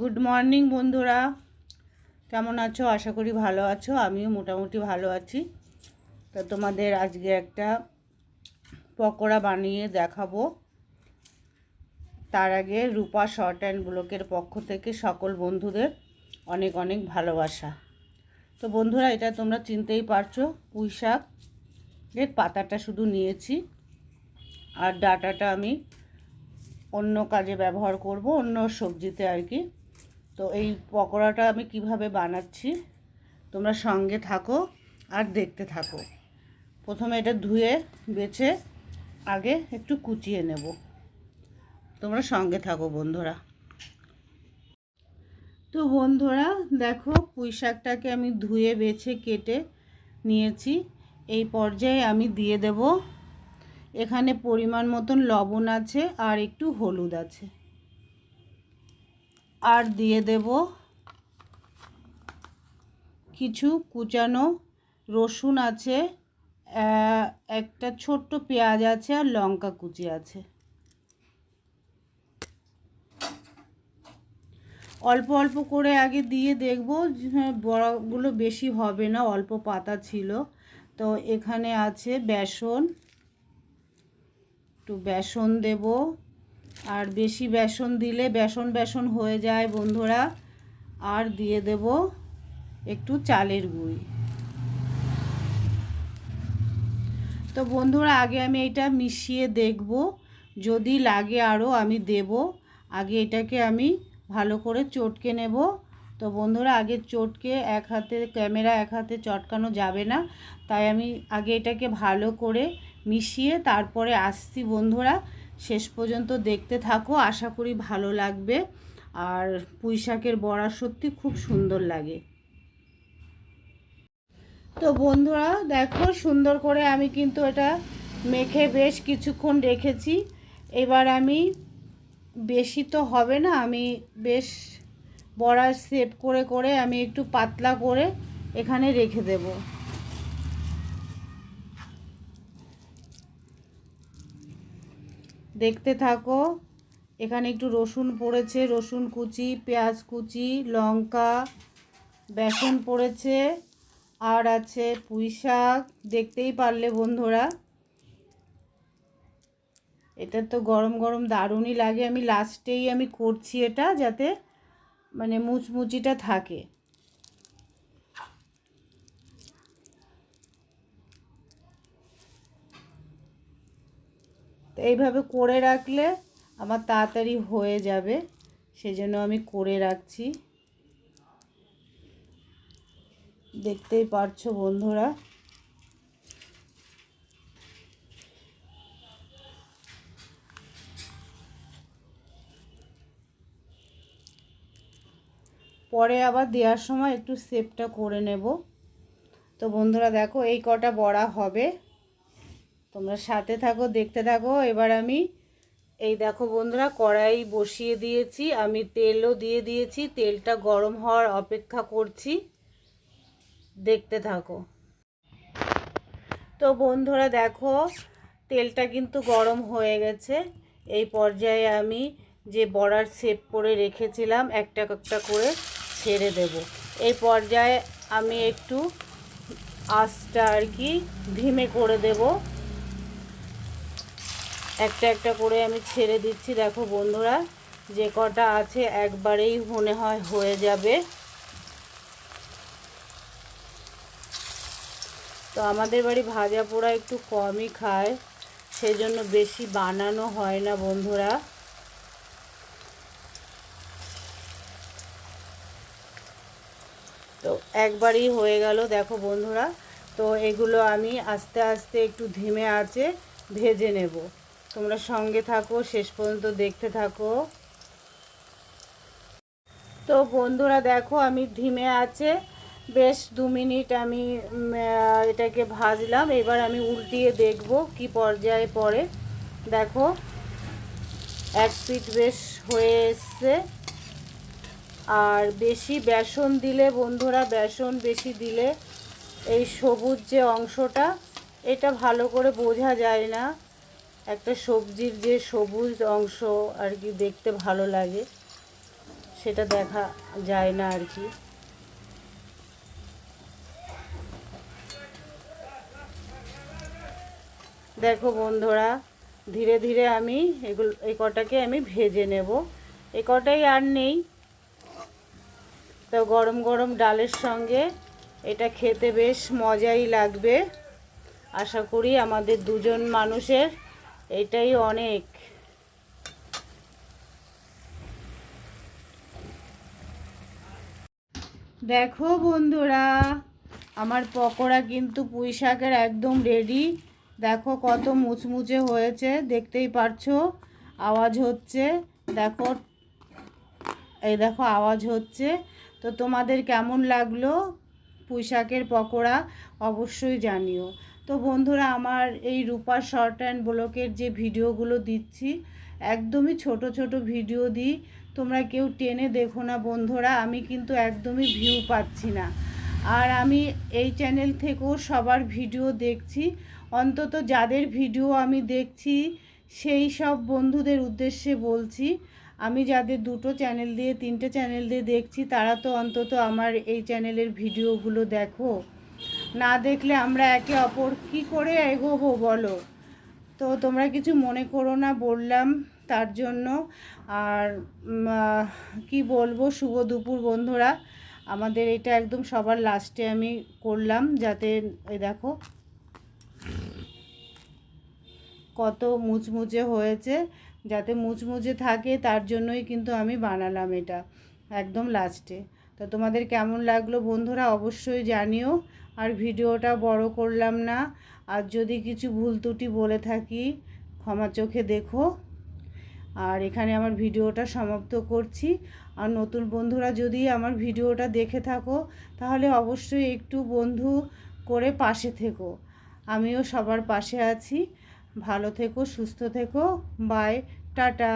Good morning বন্ধুরা। কেমন আছো? আশা করি ভালো আছো। আমিও মোটামুটি ভালো আছি। তো তোমাদের আজকে একটা পকোড়া বানিয়ে দেখাবো। তার আগে রূপা শর্ট অ্যান্ড ব্লকের পক্ষ থেকে সকল বন্ধুদের অনেক অনেক ভালোবাসা। তো বন্ধুরা, এটা তোমরা চিনতেই পারছ, পুঁই শাক। এর পাতাটা শুধু নিয়েছি, আর ডাটাটা আমি অন্য কাজে ব্যবহার করব, অন্য সবজিতে আর কি। তো এই পকোড়াটা আমি কীভাবে বানাচ্ছি, তোমরা সঙ্গে থাকো আর দেখতে থাকো। প্রথমে এটা ধুয়ে, বেছে, আগে একটু কুচিয়ে নেব। তোমরা সঙ্গে থাকো বন্ধুরা। তো বন্ধুরা, দেখো পুঁই শাকটাকে আমি ধুয়ে, বেছে, কেটে নিয়েছি। এই পর্যায়ে আমি দিয়ে দেব এখানে পরিমাণ মতন লবণ আছে আর একটু হলুদ আছে। আর দিয়ে দেব কিছু কুচানো রসুন আছে একটা ছোট্ট পেঁয়াজ আছে আর লঙ্কা কুচি আছে। অল্প অল্প করে আগে দিয়ে দেখব হ্যাঁ, বড়াগুলো বেশি হবে না অল্প পাতা ছিল। তো এখানে আছে বেসন একটু বেসন দেব। আর বেশি বেসন দিলে বেসন বেসন হয়ে যায় বন্ধুরা। আর দিয়ে দেব একটু চালের গুঁড়ি। তো বন্ধুরা আগে আমি এটা মিশিয়ে দেখব। যদি লাগে আরও আমি দেব। আগে এটাকে আমি ভালো করে চটকে নেব। তো বন্ধুরা, আগে চটকে এক হাতে, ক্যামেরা এক হাতে চটকানো যাবে না। তাই আমি আগে এটাকে ভালো করে মিশিয়ে তারপরে আসছি বন্ধুরা। শেষ পর্যন্ত দেখতে থাকো, আশা করি ভালো লাগবে। আর পুঁই শাকের বড়া সত্যি খুব সুন্দর লাগে। তো বন্ধুরা, দেখো সুন্দর করে আমি কিন্তু এটা মেখে বেশ কিছুক্ষণ রেখেছি। এবার আমি বেশি তো হবে না, আমি বেশ বড়ার শেপ করে করে আমি একটু পাতলা করে এখানে রেখে দেব। দেখতে থাকো, এখানে একটু রসুন পড়েছে, রসুন কুচি, পেঁয়াজ কুচি, লঙ্কা, বেসন পড়েছে, আর আছে পুঁই শাক দেখতেই পারলে বন্ধুরা। এটা তো গরম গরম দারুণই লাগে। আমি লাস্টেই আমি করছি এটা যাতে মানে মুচমুচিটা থাকে। তো এইভাবে করে রাখলে আমার তাড়াতাড়ি হয়ে যাবে, সেজন্য আমি করে রাখছি। দেখতেই পারছ বন্ধুরা। পরে আবার দেওয়ার সময় একটু সেপটা করে নেব। তো বন্ধুরা দেখো, এই কটা বড়া হবে। তোমরা সাথে থাকো, দেখতে থাকো। এবার আমি এই দেখো বন্ধুরা, কড়াই বসিয়ে দিয়েছি। আমি তেলও দিয়ে দিয়েছি। তেলটা গরম হওয়ার অপেক্ষা করছি। দেখতে থাকো। তো বন্ধুরা দেখো, তেলটা কিন্তু গরম হয়ে গেছে। এই পর্যায়ে আমি যে বড়ার শেপ করে রেখেছিলাম, একটা একটা করে। ছেড়ে দেব। এই পর্যায়ে আমি একটু আঁচটা আর কি ধিমে করে দেব। একটা একটা করে আমি ছেড়ে দিচ্ছি। দেখো বন্ধুরা, যে কটা আছে একবারেই মনে হয় হয়ে যাবে। তো আমাদের বাড়ি ভাজা পোড়া একটু কমই খায় সেই জন্য বেশি বানানো হয় না বন্ধুরা। তো একবারই হয়ে গেল, দেখো বন্ধুরা। তো এগুলো আমি আস্তে আস্তে একটু ধিমে আছে ভেজে নেব। তোমরা সঙ্গে থাকো, শেষ পর্যন্ত দেখতে থাকো। তো বন্ধুরা, দেখো আমি ধিমে আছে বেশ দু মিনিট আমি এটাকে ভাজলাম। এবার আমি উল্টিয়ে দেখব কি পর্যায়ে পড়ে। দেখো, এক পিঠ বেশ হয়ে এসছে। আর বেশি বেসন দিলে, বন্ধুরা বেসন বেশি দিলে এই সবুজ যে অংশটা, এটা ভালো করে বোঝা যায় না। একটা সবজির যে সবুজ অংশ আর কি দেখতে ভালো লাগে, সেটা দেখা যায় না আর কি। দেখো বন্ধুরা, ধীরে ধীরে আমি এগুলো, এই কটাকে আমি ভেজে নেব। এই কটাই আর নেই তো গরম গরম ডালের সঙ্গে এটা খেতে বেশ মজাই লাগবে। আশা করি আমাদের দুজন মানুষের এটাই অনেক। দেখো বন্ধুরা, আমার পকোড়া কিন্তু পুঁই শাকের একদম রেডি দেখো কত মুচমুচে হয়েছে, দেখতেই পারছ? আওয়াজ হচ্ছে, দেখো, এই দেখো আওয়াজ হচ্ছে। তো তোমাদের কেমন লাগল পুঁই শাকের পকোড়া? অবশ্যই জানিও। তো বন্ধুরা, আমার এই রূপা শর্ট অ্যান্ড ব্লকের যে ভিডিওগুলো দিচ্ছি, একদমই ছোট ছোট ভিডিও দিই। তোমরা কেউ টেনে দেখো না বন্ধুরা, আমি কিন্তু একদমই ভিউ পাচ্ছি না। আর আমি এই চ্যানেল থেকেও সবার ভিডিও দেখছি। অন্তত যাদের ভিডিও আমি দেখছি, সেই সব বন্ধুদের উদ্দেশ্যে বলছি। আমি যাদের দুটো চ্যানেল দিয়ে, তিনটে চ্যানেল দিয়ে দেখছি, তারা তো অন্তত আমার এই চ্যানেলের ভিডিওগুলো দেখো। না দেখলে আমরা একে অপর কী করে এগোবো বলো? তো তোমরা কিছু মনে করো না বললাম তার জন্য। আর কি বলব? শুভ দুপুর বন্ধুরা। আমাদের এটা একদম সবার লাস্টে আমি করলাম যাতে দেখো। কত মুচমুচে হয়েছে। যাতে মুচমুচে থাকে, তার জন্যই কিন্তু আমি বানালাম এটা, একদম লাস্টে তো তোমাদের কেমন লাগল বন্ধুরা অবশ্যই জানিও, আর ভিডিওটা বড় করলাম না। আর যদি কিছু ভুল ত্রুটি বলে থাকি, ক্ষমা চোখে দেখো। আর এখানে আমার ভিডিওটা সমাপ্ত করছি। আর নতুন বন্ধুরা যদি আমার ভিডিওটা দেখে থাকো, তাহলে অবশ্যই একটু বন্ধু করে পাশে থেকো। আমিও সবার পাশে আছি। ভালো থেকো সুস্থ থেকো বাই টাটা।